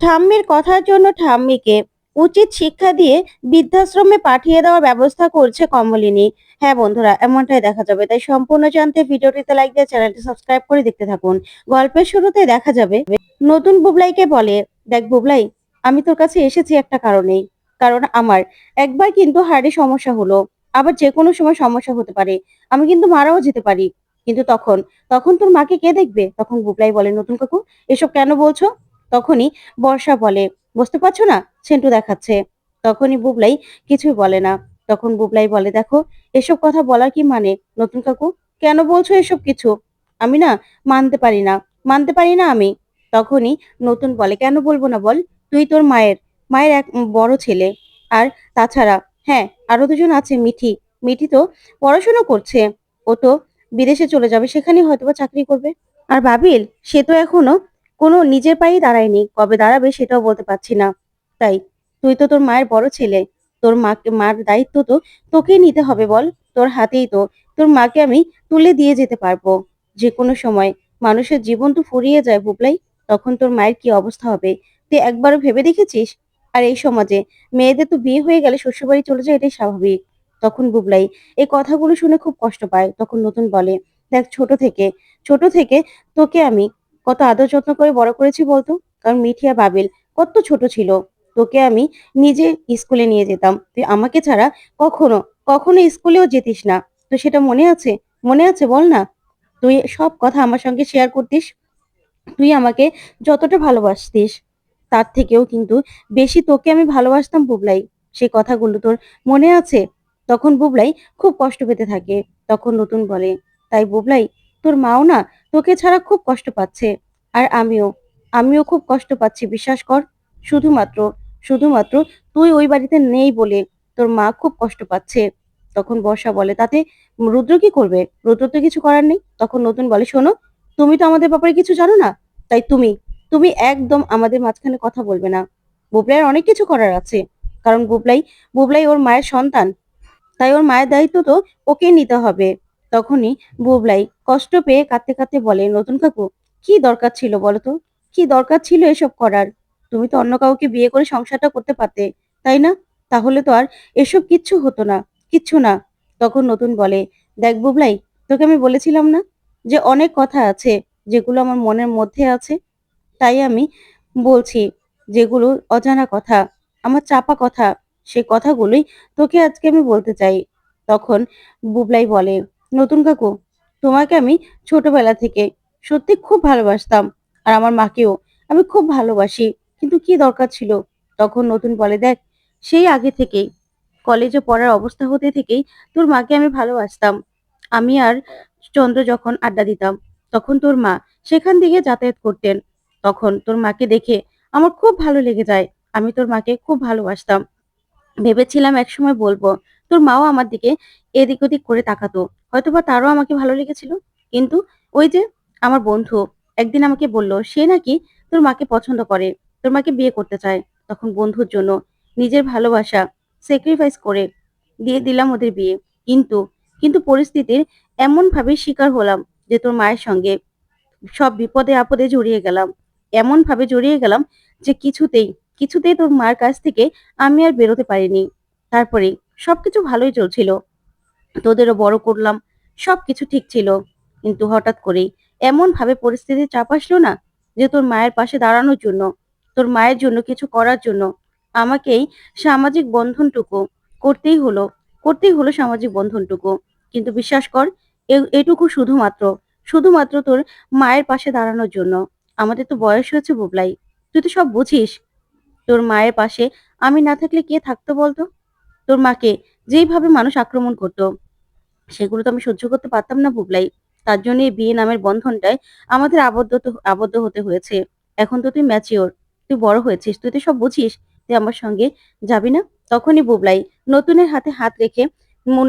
ঠাম্মির কথার জন্য ঠাম্মিকে উচিত শিক্ষা দিয়ে বৃদ্ধাশ্রমে পাঠিয়ে দেওয়ার ব্যবস্থা করছে কমলিনী। হ্যাঁ বন্ধুরা, এমনটাই দেখা যাবে। তাই সম্পূর্ণ জানতে ভিডিওটিতে লাইক দিয়ে চ্যানেলটি সাবস্ক্রাইব করে দেখতে থাকুন। গল্পের শুরুতে দেখা যাবে, নতুন বুবলাইকে বলে, দেখ বুবলাই, আমি তোর কাছে এসেছি একটা কারণেই। কারণ আমার একবার কিন্তু হার্টে সমস্যা হলো। আবার যে কোনো সময় সমস্যা হতে পারে। আমি কিন্তু মারাও যেতে পারি। কিন্তু তখন তখন তোর মাকে কে দেখবে? তখন বুবলাই বলে, নতুন কাকু, এসব কেন বলছো? তখনই বর্ষা বলে, বুঝতে পারছ না? সেন্টু দেখাচ্ছে। তখনই বুবলাই কিছুই বলে না। তখন বুবলাই বলে, দেখো, এসব কথা বলার কি মানে? নতুন কাকু, কেন বলছো এসব কিছু? আমি না মানতে পারি না, মানতে পারি না আমি। তখনই নতুন বলে, কেন বলব না বল? তুই তোর মায়ের মায়ের এক বড় ছেলে। আর তাছাড়া হ্যাঁ আরও দুজন আছে, মিঠি। মিঠি তো পড়াশোনা করছে। ও তো বিদেশে চলে যাবে, সেখানেই হয়তোবা চাকরি করবে। আর বাবিল, সে তো এখনও কোনো নিজের পায়েই দাঁড়ায়নি, কবে দাঁড়াবে সেটাও বলতে পারছি না। তাই, তুই তো তোর মায়ের বড় ছেলে, তোর মাকে, মার দায়িত্ব তো তোকেই নিতে হবে বল, তোর হাতেই তো, তোর মাকে আমি তুলে দিয়ে যেতে পারব। যে কোনো সময় মানুষের জীবন তো ফুরিয়ে যায় বুবলাই, তখন তোর মায়ের কি অবস্থা হবে? তুই একবারও ভেবে দেখেছিস? আর এই সমাজে মেয়েদের তো বিয়ে হয়ে গেলে শ্বশুরবাড়ি চলে যায় এটাই স্বাভাবিক। তখন বুবলাই এই কথাগুলো শুনে খুব কষ্ট পায়, তখন নতুন বলে, দেখ, ছোট থেকে ছোট থেকে তোকে আমি কত আদর যত্ন করে বড় করেছি বলতো? কারণ মিঠিয়া বাবিল কত ছোট ছিল। তোকে আমি নিজে স্কুলে নিয়ে যেতাম। তুই আমাকে ছাড়া কখনো কখনো স্কুলেও যেতিস না। তো সেটা মনে আছে? মনে আছে বল না? তুই সব কথা আমার সঙ্গে শেয়ার করতিস। তুই আমাকে যতটা ভালোবাসতিস, তার থেকেও কিন্তু বেশি তোকে আমি ভালোবাসতাম বুবলাই। সেই কথাগুলো তোর মনে আছে? তখন বুবলাই খুব কষ্ট পেতে থাকে। তখন নতুন বলে, তাই বুবলাই তোর মাও না তোকে ছাড়া খুব কষ্ট পাচ্ছে। আর আমিও আমিও খুব কষ্ট পাচ্ছি, বিশ্বাস কর। শুধুমাত্র শুধুমাত্র তুই ওই বাড়িতে নেই বলে তোর মা খুব কষ্ট পাচ্ছে। তখন বর্ষা বলে, তাতে রুদ্র কি করবে? রুদ্র তো কিছু করার নেই। তখন নতুন বলে, শোনো, তুমি তো আমাদের ব্যাপারে কিছু জানো না? তাই তুমি তুমি একদম আমাদের মাঝখানে কথা বলবে না। বুবলাইয়ের অনেক কিছু করার আছে। কারণ বুবলাই বুবলাই ওর মায়ের সন্তান। তাই ওর মায়ের দায়িত্ব তো ওকে নিতে হবে। তখনই বুবলাই কষ্ট পেয়ে কাঁদতে কাঁদতে বলে, নতুন কাকু, কি দরকার ছিল বলো তো? কি দরকার ছিল এসব করার? তুমি তো অন্য কাউকে বিয়ে করে সংসারটা করতে পারতে, তাই না? তাহলে তো আর এসব কিচ্ছু হতো না, কিচ্ছু না। তখন নতুন বলে, দেখ বুবলাই, তোকে আমি বলেছিলাম না যে অনেক কথা আছে যেগুলো আমার মনের মধ্যে আছে? তাই আমি বলছি যেগুলো অজানা কথা, আমার চাপা কথা, সে কথাগুলোই তোকে আজকে আমি বলতে চাই। তখন বুবলাই বলে, নতুন কাকু তোমাকে আমি ছোটবেলা থেকে সত্যি খুব ভালোবাসতাম। আর আমার মাকেও আমি খুব ভালোবাসি। কিন্তু কি দরকার ছিল? তখন নতুন বলে, দেখ, সেই আগে থেকেই, কলেজে পড়ার অবস্থা হতে থেকেই তোর মাকে আমি ভালোবাসতাম। আমি আর চন্দ্র যখন আড্ডা দিতাম, তখন তোর মা সেখান থেকে যাতায়াত করতেন। তখন তোর মাকে দেখে আমার খুব ভালো লেগে যায়। আমি তোর মাকে খুব ভালোবাসতাম। ভেবেছিলাম একসময় বলব তোর মাও আমার দিকে এদিক ওদিক করে তাকাতো। হয়তোবা তারও আমাকে ভালো লেগেছিল। কিন্তু ওই যে আমার বন্ধু একদিন আমাকে বলল, সে নাকি তোর মাকে পছন্দ করে, তোর মাকে বিয়ে করতে চায়। তখন বন্ধুর জন্য নিজের ভালোবাসা স্যাক্রিফাইস করে দিয়ে দিলাম ওদের বিয়ে। কিন্তু কিন্তু পরিস্থিতির এমন ভাবে শিকার হলাম যে তোর মায়ের সঙ্গে সব বিপদে আপদে জড়িয়ে গেলাম। এমন ভাবে জড়িয়ে গেলাম যে কিছুতেই কিছুতেই তোর মার কাছ থেকে আমি আর বেরোতে পারিনি। তারপরে সবকিছু ভালোই চলছিল। তোদেরও বড় করলাম, সবকিছু ঠিক ছিল। কিন্তু হঠাৎ করেই এমন ভাবে পরিস্থিতি চাপ আসলো না যে তোর মায়ের পাশে দাঁড়ানোর জন্য, তোর মায়ের জন্য কিছু করার জন্য আমাকেই সামাজিক বন্ধনটুকু করতেই হলো করতেই হলো সামাজিক বন্ধনটুকু। কিন্তু বিশ্বাস কর এটুকু শুধুমাত্র শুধুমাত্র তোর মায়ের পাশে দাঁড়ানোর জন্য। আমাদের তো বয়স হয়েছে বুবলাই, তুই তো সব বুঝিস। তোর মায়ের পাশে আমি না থাকলে কে থাকতো বলতো? তোর মাকে যেইভাবে মানুষ আক্রমণ করতো, সেগুলো তো আমি সহ্য করতে পারতাম না বুবলাই। তার জন্য এই বিয়ে নামের বন্ধনটায় আমাদের আবদ্ধ আবদ্ধ হতে হয়েছে। এখন তো তুই ম্যাচিওর তুই বড় হয়েছিস, তুই তো সব বুঝিস, তুই আমার সঙ্গে যাবি না? তখনই বুবলাই নতুনের হাতে হাত রেখে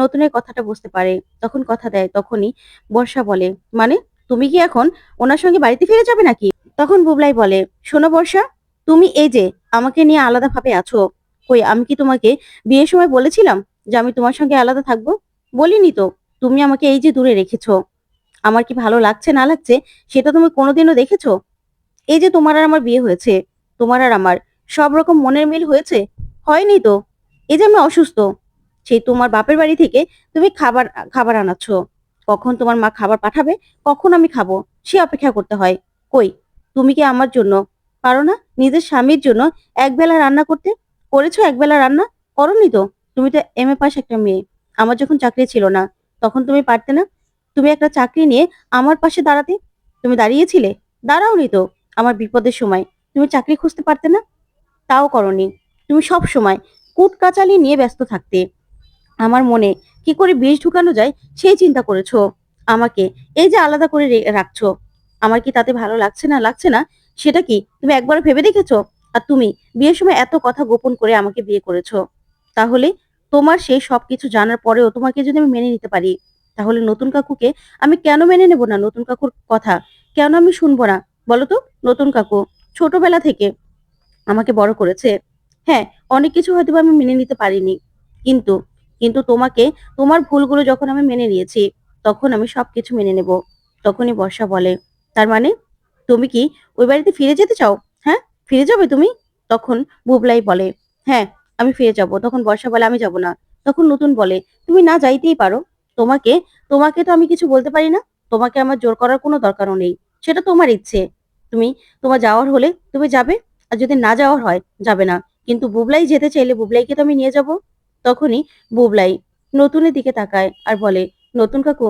নতুনের কথাটা বুঝতে পারে। তখন কথা দেয়, তখনই বর্ষা বলে মানে তুমি কি এখন ওনার সঙ্গে বাড়িতে ফিরে যাবে নাকি? তখন বুবলাই বলে, শোনো বর্ষা, তুমি এই যে, আমাকে নিয়ে আলাদাভাবে আছো কই, আমি কি তোমাকে বিয়ের সময় বলেছিলাম যে আমি তোমার সঙ্গে আলাদা থাকব? বলিনি তো। তুমি আমাকে এই যে দূরে রেখেছো, আমার কি ভালো লাগছে, না লাগছে, সেটা তুমি কোনোদিনও দেখেছ? এই যে তোমার আর আমার বিয়ে হয়েছে, তোমার আর আমার সব রকম মনের মিল হয়েছে? হয়নি তো। এই যে আমি অসুস্থ, সেই তোমার বাপের বাড়ি থেকে তুমি খাবার খাবার আনাচ্ছ। কখন তোমার মা খাবার পাঠাবে, কখন আমি খাব, সে অপেক্ষা করতে হয়। কই, তুমি কি আমার জন্য পারো না? নিজের স্বামীর জন্য একবেলা রান্না করতে? করেছ একবেলা রান্না? করনি তো। তুমি তো এম এ পাস একটা মেয়ে। আমার যখন চাকরি ছিল না, তখন তুমি পারতে না? তুমি একটা চাকরি নিয়ে আমার পাশে দাঁড়াতে? তুমি দাঁড়িয়েছিলে? দাঁড়াওনি তো আমার বিপদের সময়। তুমি চাকরি খুঁজতে পারতে না? তাও করনি। তুমি সব সময় কুট কাচালি নিয়ে ব্যস্ত থাকতে। আমার মনে কি করে বিষ ঢুকানো যায় সেই চিন্তা করেছ? আমাকে এই যে আলাদা করে রাখছো। আমার কি তাতে ভালো লাগছে না? লাগছে না? সেটা কি তুমি একবার ভেবে দেখেছ? আর তুমি, বিয়ের সময় এত কথা গোপন করে আমাকে বিয়ে করেছ। তাহলে তোমার সেই সবকিছু জানার পরেও তোমাকে যদি আমি মেনে নিতে পারি, তাহলে নতুন কাকুকে আমি কেন মেনে নেব না? নতুন কাকুর কথা কেন আমি শুনব না? বলো তো, নতুন কাকু ছোটবেলা থেকে আমাকে বড় করেছে। হ্যাঁ অনেক কিছু হয়তো আমি মেনে নিতে পারিনি। কিন্তু কিন্তু তোমাকে, তোমার ভুলগুলো যখন আমি মেনে নিয়েছি, তখন আমি সবকিছু মেনে নেব। তখনই বর্ষা বলে, তার মানে তুমি কি ওই বাড়িতে ফিরে যেতে চাও? হ্যাঁ? ফিরে যাবে তুমি? তখন বুবলাই বলে হ্যাঁ আমি ফিরে যাব। তখন বর্ষা বলে, আমি যাব না। তখন নতুন বলে, তুমি না যাইতেই পারো। তোমাকে তোমাকে তো আমি কিছু বলতে পারি না। তোমাকে আমার জোর করার কোনো দরকারও নেই। সেটা তোমার ইচ্ছে। তুমি, তোমার যাওয়ার হলে তুমি যাবে। আর যদি না যাওয়ার হয়, যাবে না। কিন্তু বুবলাই যেতে চাইলে বুবলাইকে তো আমি নিয়ে যাব। তখনই বুবলাই নতুনের দিকে তাকায় আর বলে, নতুন কাকু,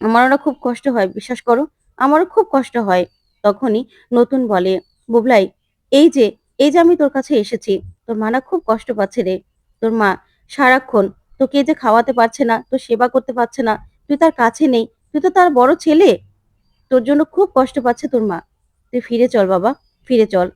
আমারও না খুব কষ্ট হয়। বিশ্বাস করো, আমারও খুব কষ্ট হয়। তখনই নতুন বলে, বুবলাই এই যে এই যে আমি তোর কাছে এসেছি, তোর মা না খুব কষ্ট পাচ্ছে রে। তোর মা সারাক্ষণ তোকে যে খাওয়াতে পারছে না, তোর সেবা করতে পারছে না, তুই তার কাছে নেই, তুই তো তার বড় ছেলে। তোর জন্য খুব কষ্ট পাচ্ছে তোর মা। তুই ফিরে চল বাবা, ফিরে চল।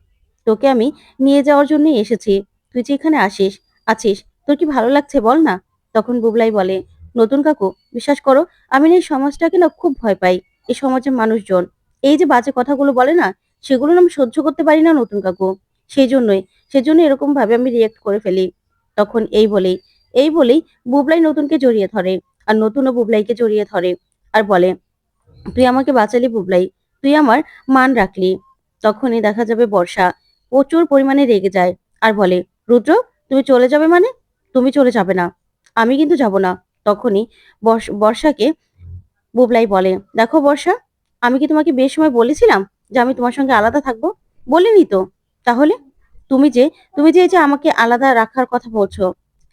তোকে আমি নিয়ে যাওয়ার জন্যই এসেছি। তুই যে এখানে আসিস, আছিস, তোর কি ভালো লাগছে বল না? তখন বুবলাই বলে, নতুন কাকু, বিশ্বাস করো, আমি এই সমাজটাকে না খুব ভয় পাই, এই সমাজের মানুষজন। এই যে বাজে কথাগুলো বলে না সেগুলো আমি সহ্য করতে পারি না নতুন কাকু। সেই জন্যই সেজন্য এরকম ভাবে আমি রিয়েক্ট করে ফেলি। তখন এই বলেই এই বলেই বুবলাই নতুনকে জড়িয়ে ধরে আর নতুনও বুবলাইকে জড়িয়ে ধরে আর বলে, তুই আমাকে বাঁচালি বুবলাই, তুই আমার মান রাখলি। তখনই দেখা যাবে বর্ষা প্রচুর পরিমাণে রেগে যায় আর বলে, রুদ্র, তুমি চলে যাবে মানে? তুমি চলে যাবে না। আমি কিন্তু যাব না। তখনই বর্ষ- বর্ষাকে বুবলাই বলে, দেখো বর্ষা, আমি কি তোমাকে বেশ সময় বলেছিলাম? যে আমি তোমার সঙ্গে আলাদা থাকব? বলিনি তো। তাহলে? তুমি যে তুমি যে যে আমাকে আলাদা রাখার কথা বলছো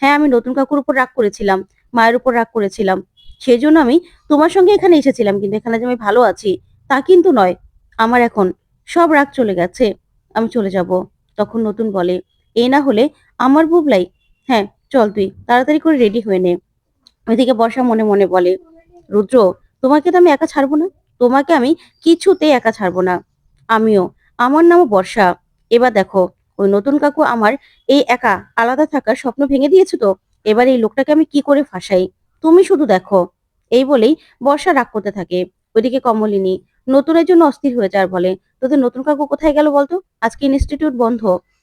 হ্যাঁ আমি নতুন কাকুর উপর রাগ করেছিলাম, মায়ের উপর রাগ করেছিলাম। সেই জন্য আমি তোমার সঙ্গে এখানে এসেছিলাম, কিন্তু এখানে যে আমি ভালো আছি, তা কিন্তু নয়। আমার এখন সব রাগ চলে গেছে, আমি চলে যাব। তখন নতুন বলে এই না হলে আমার বুবলাই হ্যাঁ চল তুই, তাড়াতাড়ি করে রেডি হয়ে নে। ওইদিকে বর্ষা মনে মনে বলে, রুদ্র, তোমাকে তো আমি একা ছাড়বো না? তোমাকে আমি কিছুতে একা ছাড়বো না। আমিও, আমার নামও বর্ষা। এবার দেখো, ওই নতুন কাকু আমার এই একা আলাদা থাকার স্বপ্ন ভেঙে দিয়েছে তো? এবার এই লোকটাকে আমি কি করে ফাঁসাই? তুমি শুধু দেখো। এই বলেই বর্ষা রাগ করতে থাকে। ওইদিকে কমলিনী নতুনের জন্য অস্থির হয়ে যায় আর বলে, তোদের নতুন কাকু কোথায় গেল বলতো? আজকে ইনস্টিটিউট বন্ধ।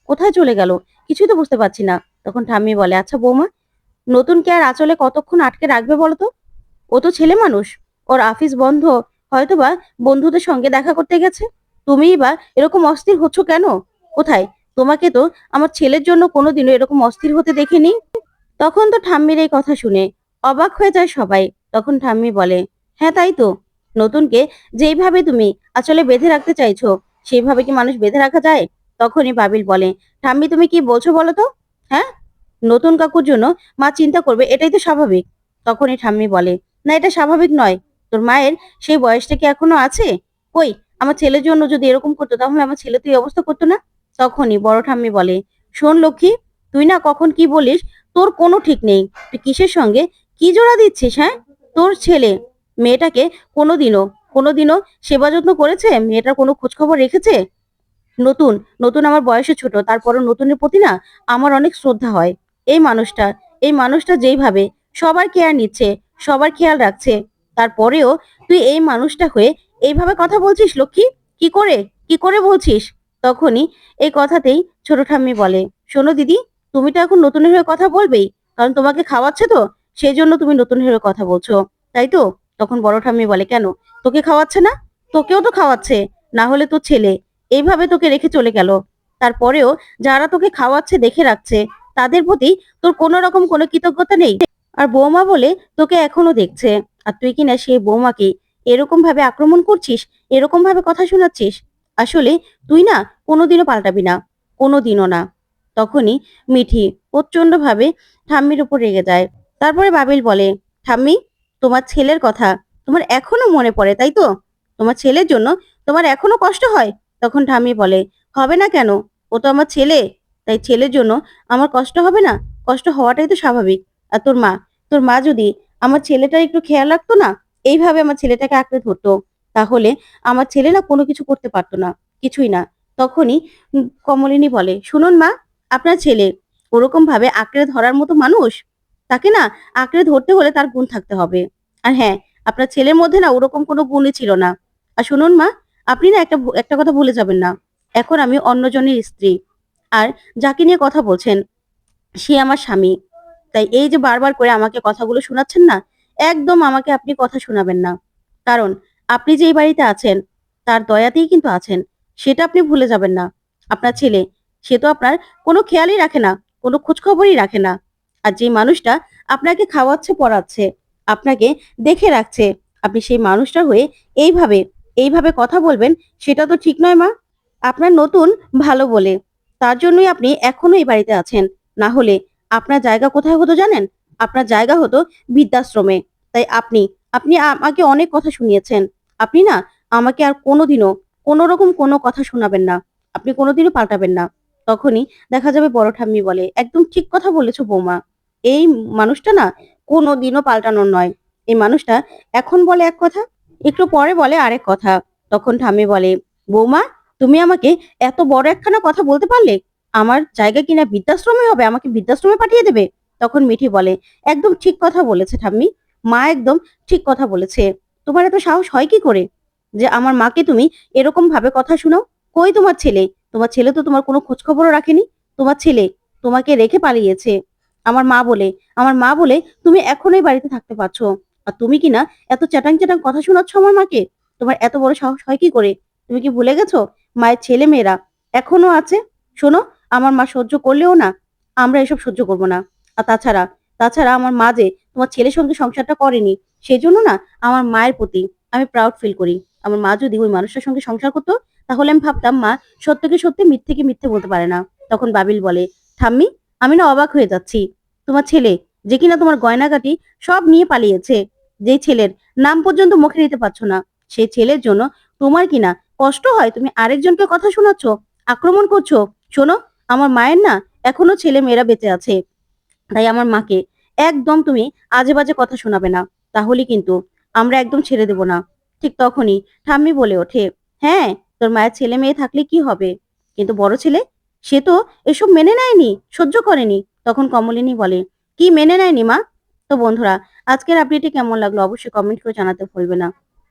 কোথায় চলে গেল? কিছুই তো বুঝতে পারছি না। তখন ঠাম্মি বলে আচ্ছা বৌমা, নতুনকে আর আচলে কতক্ষণ আটকে রাখবে বলতো? ও তো ছেলে মানুষ। ওর অফিস বন্ধ হয়তোবা বন্ধুদের সঙ্গে দেখা করতে গেছে। তুমিই বা এরকম অস্থির হচ্ছ কেন? কোথায়? তোমাকে তো আমার ছেলের জন্য কোনোদিনও এরকম অস্থির হতে দেখিনি। তখন তো ঠাম্মির এই কথা শুনে অবাক হয়ে যায় সবাই। তখন ঠাম্মি বলে হ্যাঁ তাই তো। নতুনকে যেইভাবে তুমি আসলে বেঁধে রাখতে চাইছো, সেইভাবে কি মানুষ বেঁধে রাখা যায়? তখনই বাবিল বলে, ঠাম্মি, তুমি কি বলছো বলো তো? হ্যাঁ নতুন কাকুর জন্য মা চিন্তা করবে, এটাই তো স্বাভাবিক। তখনই ঠাম্মি বলে, না, এটা স্বাভাবিক নয়। তোর মায়ের সেই বয়সটা কি এখনও আছে? কই, আমার ছেলের জন্য যদি এরকম করতো, তাহলে আমার ছেলে তুই অবস্থা করতো না? তখনই বড় ঠাম্মি বলে, শোন লক্ষ্মী, তুই না কখন কি বলিস, তোর কোনো ঠিক নেই। তুই কিসের সঙ্গে? কি জোড়া দিচ্ছিস হ্যাঁ? তোর ছেলে মেয়েটাকে কোনোদিনও কোনোদিনও সেবা যত্ন করেছে? মেয়েটার কোনো খোঁজ খবর রেখেছে? নতুন নতুন আমার বয়সে ছোট, তারপরও নতুনের প্রতি না আমার অনেক শ্রদ্ধা হয়। এই মানুষটা এই মানুষটা যেইভাবে সবার কেয়ার নিচ্ছে, সবার খেয়াল রাখছে। তারপরেও তুই এই মানুষটা হয়ে এইভাবে কথা বলছিস, লক্ষ্মী? কি করে? কি করে বলছিস? তখনই এই কথাতেই ছোট ঠাম্মি বলে, শোনো দিদি, তুমি তো এখন নতুন হয়ে কথা বলবেই, কারণ তোমাকে খাওয়াচ্ছে তো, সেই জন্য তুমি নতুন হয়ে কথা বলছো, তাই তো? তখন বড় ঠাম্মি বলে, কেন? তোকে খাওয়াচ্ছে না? তোকেও তো খাওয়াচ্ছে, না হলে তোর ছেলে, এইভাবে তোকে রেখে চলে গেল। তারপরেও যারা তোকে খাওয়াচ্ছে, দেখে রাখছে, তাদের প্রতি তোর কোনো রকম কোনো কৃতজ্ঞতা নেই। আর বৌমা বলে, তোকে এখনও দেখছে। আর তুই কিনা সেই বৌমাকে এরকম ভাবে আক্রমণ করছিস? এরকম ভাবে কথা শোনাচ্ছিস? আসলে তুই না কোনোদিনও পাল্টাবি না, কোনোদিনও না। তখনই মিঠি প্রচণ্ড ভাবে ঠাম্মির উপর রেগে যায়। তারপরে বাবিল বলে, ঠাম্মি, তোমার ছেলের কথা তোমার এখনও মনে পড়ে, তাই তো? তোমার ছেলের জন্য তোমার এখনও কষ্ট হয়? তখন ঠাম্মি বলে, হবে না কেন? ও তো আমার ছেলে, তাই ছেলের জন্য আমার কষ্ট হবে না? কষ্ট হওয়াটাই তো স্বাভাবিক। আর তোর মা তোর মা যদি আমার ছেলেটা একটু খেয়াল রাখতো না? এইভাবে আমার ছেলেটাকে আঁকড়ে ধরতো। তাহলে আমার ছেলে না কোনো কিছু করতে পারতো না। কিছুই না। তখনই কমলিনী বলে, শুনুন মা, আপনার ছেলে ওরকম ভাবে আঁকড়ে ধরার মতো মানুষ? তাকে না আঁকড়ে ধরতে হলে তার গুণ থাকতে হবে। আর হ্যাঁ আপনার ছেলের মধ্যে না ওরকম কোনো গুণই ছিল না। আর শুনুন মা, আপনি না একটা একটা কথা ভুলে যাবেন না। এখন আমি অন্যজনের স্ত্রী। আর যাকে নিয়ে কথা বলছেন, সে আমার স্বামী। তাই এই যে বারবার করে আমাকে কথাগুলো শোনাচ্ছেন না, একদম আমাকে আপনি কথা শোনাবেন না। কারণ, আপনি যে এই বাড়িতে আছেন, তার দয়াতেই কিন্তু আছেন, সেটা আপনি ভুলে যাবেন না। আপনার ছেলে, সে তো আপনার কোনো খেয়ালই রাখে না, কোনো খোঁজখবরই রাখে না। আর যে মানুষটা আপনাকে খাওয়াচ্ছে, পড়াচ্ছে, আপনাকে দেখে রাখছে, আপনি সেই মানুষটার হয়ে এইভাবে এইভাবে কথা বলবেন, সেটা তো ঠিক নয় মা। আপনার নতুন ভালো বলে, তার জন্যই আপনি এখনও এই বাড়িতে আছেন। না হলে আপনার জায়গা কোথায় হতো জানেন? আপনার জায়গা হতো বৃদ্ধাশ্রমে। তাই আপনি আপনি আমাকে অনেক কথা শুনিয়েছেন। আপনি না আমাকে আর কোনোদিনও কোনো রকম কোনো কথা শোনাবেন না। আপনি কোনোদিনও পাল্টাবেন না। তখনই দেখা যাবে বড় ঠাম্মি বলে, একদম ঠিক কথা বলেছ বৌমা। এই মানুষটা না কোনোদিনও পাল্টানোর নয়। এই মানুষটা এখন বলে এক কথা, একটু পরে বলে আরেক কথা। তখন ঠাম্মি বলে, বৌমা, তুমি আমাকে এত বড় একখানা কথা বলতে পারলে? আমার জায়গা কিনা বৃদ্ধাশ্রমে হবে, আমাকে বৃদ্ধাশ্রমে পাঠিয়ে দেবে? তখন মিঠি বলে, একদম ঠিক কথা বলেছে ঠাম্মি। মা একদম ঠিক কথা বলেছে। তোমার এত সাহস হয় কি করে? যে আমার মাকে তুমি এরকম ভাবে কথা শোনাও? কই তোমার ছেলে? তোমার ছেলে তো তোমার কোনো খোঁজখবরও রাখেনি। তোমার ছেলে তোমাকে রেখে পালিয়েছে। আমার মা বলে, আমার মা বলে, তুমি এখনই বাড়িতে থাকতে পারছ। আর তুমি কি না এত চ্যাটাং চ্যাটাং কথা শোনাচ্ছ আমার মাকে? তোমার এত বড় সাহস হয় কি করে? তুমি কি ভুলে গেছো? মায়ের ছেলে মেয়েরা এখনও আছে? শোনো আমার মা সহ্য করলেও না, আমরা এসব সহ্য করব না। আর তাছাড়া তাছাড়া আমার মা যে তোমার ছেলের সঙ্গে সংসারটা করেনি সেই জন্য না আমার মায়ের প্রতি আমি প্রাউড ফিল করি। আমার মা যদি ওই মানুষটার সঙ্গে সংসার করতো, তাহলে আমি ভাবতাম, মা, সত্যকে সত্যি মিথ্যেকে মিথ্যে বলতে পারে না। তখন বাবিল বলে, ঠাম্মি, আমি না অবাক হয়ে যাচ্ছি। তোমার ছেলে যে কিনা তোমার গয়নাগাটি সব নিয়ে পালিয়েছে, যেই ছেলের নাম পর্যন্ত মুখে নিতে পারছ না, সেই ছেলের জন্য তোমার কিনা কষ্ট হয়? তুমি আরেকজনকে কথা শোনাচ্ছ, আক্রমণ করছ? শোনো আমার মায়ের না এখনও ছেলে মেয়েরা বেঁচে আছে। তাই আমার মাকে একদম তুমি আজে বাজে কথা শোনাবে না। তাহলে কিন্তু আমরা একদম ছেড়ে দেব না। ঠিক তখনই ঠাম্মি বলে ওঠে হ্যাঁ তোর মায়ের ছেলে মেয়ে থাকলে কি হবে? কিন্তু বড় ছেলে? সে তো এসব মেনে নেয়নি, সহ্য করেনি। তখন কমলিনী বলে, কি মেনে নেয়নি মা? তো বন্ধুরা, আজকের আপডেটটি কেমন লাগল অবশ্যই কমেন্ট করে জানাতে ভুলবে না।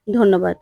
ধন্যবাদ।